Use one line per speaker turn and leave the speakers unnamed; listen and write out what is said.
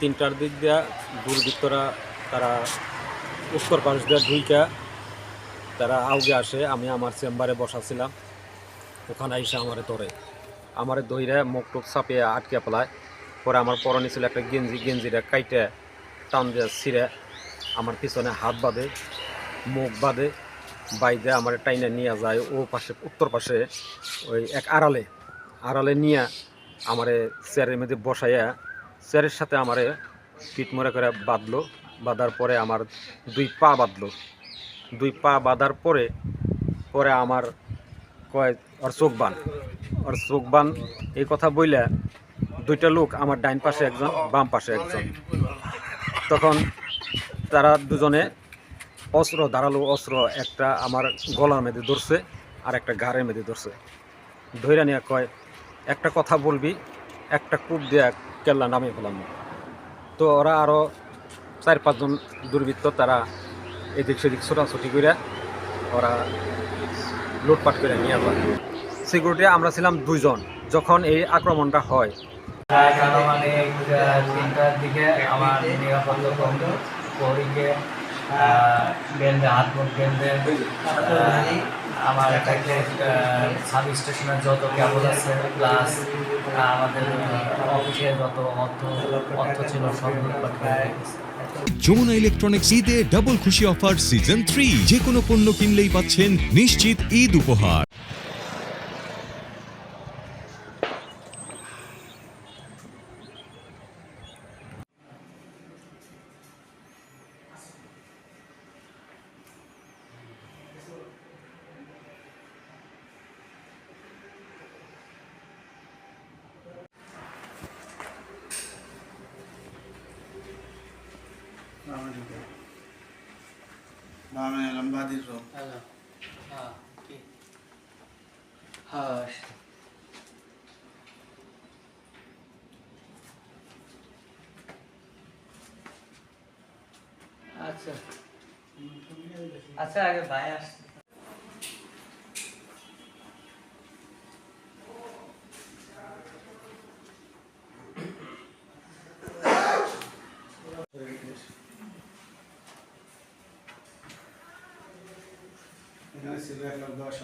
তিনটার দিক দিয়া দুর্বৃত্তরা তারা উত্তর পাশ দিয়ে ঢুইকা তারা আউগে আসে, আমি আমার চেম্বারে বসাছিলাম। ওখানে আইসা আমারে ধরে। আমারে দইরা মুখ টুক চাপিয়ে আটকে পেলায়। পরে আমার পরনে ছিল একটা গেঞ্জি, গেঞ্জিটা কাইটে টান দিয়ে ছিঁড়ে আমার পিছনে হাত বাঁধে, মুখ বাঁধে, বাইদে আমার টাইনে নিয়ে যায়। ও পাশে, উত্তর পাশে ওই এক আড়ালে আড়ালে নিয়ে আমারে চেয়ারের মধ্যে বসাইয়া চেয়ারের সাথে আমারে পিঠ মরে করে বাঁধলো। বাঁধার পরে আমার দুই পা বাঁধলো। দুই পা বাঁধার পরে পরে আমার কয়, ওর চোখ বান ওর চোখ বান এই কথা বইলে দুইটা লোক আমার ডাইন পাশে একজন, বাম পাশে একজন। তখন তারা দুজনে অস্ত্র, ধারালো অস্ত্র একটা আমার গলার মধ্যে ধরছে, আর একটা ঘাড়ের মধ্যে ধরছে। ধৈরা নিয়ে কয়, একটা কথা বলবি একটা কূপ দিয়ে কেল্লা নামিয়ে ফেলাম। তো ওরা আরও চার পাঁচজন দুর্বৃত্ত, তারা এদিক সেদিক ছোটাছুটি করে ওরা লুটপাট করে নিয়ে যায়। সিকিউরিটি আমরা ছিলাম দুইজন, যখন এই আক্রমণটা হয়।
প্রায় বেঁধে হাত আমার এটাকে সাব স্টেশনের যত কেবল আছে প্লাস আমাদের অফিসে যত অর্থ অর্থ ছিল, সব
যমুনা ইলেকট্রনিক্স ঈদে ডাবল খুশি অফার সিজন থ্রি যে কোনো পণ্য কিনলেই পাচ্ছেন নিশ্চিত ঈদ উপহার।
नाम है लंबादी रो
হ্যাঁ আচ্ছা আচ্ছা আগে ভাই আসছে
এখানে ছিল এক লাখ দশ